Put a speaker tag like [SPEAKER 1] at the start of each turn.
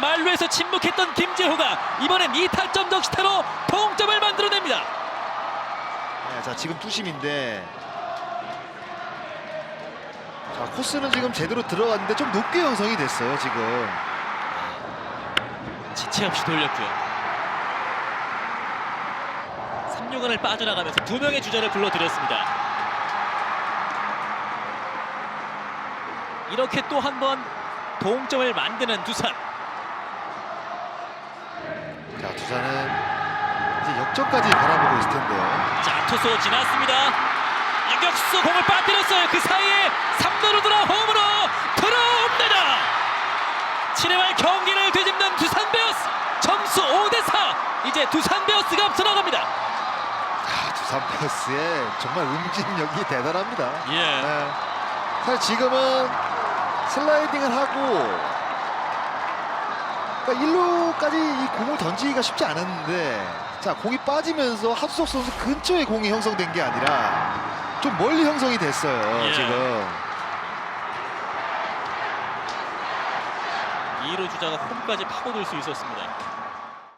[SPEAKER 1] 말루에서 침묵했던 김재호가 이번엔 2타점 적시타로 동점을 만들어냅니다.
[SPEAKER 2] 네, 자 지금 투심인데 자 코스는 지금 제대로 들어갔는데 좀 높게 형성이 됐어요 지금
[SPEAKER 1] 지체 없이 돌렸고요. 3루간을 빠져나가면서 두 명의 주자를 불러들였습니다. 이렇게 또 한번 동점을 만드는 두산.
[SPEAKER 2] 자 두산은 이제 역전까지 바라보고 있을 텐데요
[SPEAKER 1] 자 투수 지났습니다. 유격수 공을 빠뜨렸어요. 그 사이에 3루로 돌아 홈으로 들어옵니다. 7회말 경기를 뒤집는 두산 베어스 점수 5대 4 이제 두산 베어스가 앞서 나갑니다.
[SPEAKER 2] 아, 두산 베어스의 정말 응집력이 대단합니다
[SPEAKER 1] 예.
[SPEAKER 2] 네. 사실 지금은 슬라이딩을 하고 그러니까 1루까지 이 공을 던지기가 쉽지 않았는데 자 공이 빠지면서 하수석 선수 근처에 공이 형성된 게 아니라 좀 멀리 형성이 됐어요
[SPEAKER 1] 예.
[SPEAKER 2] 지금
[SPEAKER 1] 2루 주자가 홈까지 파고들 수 있었습니다.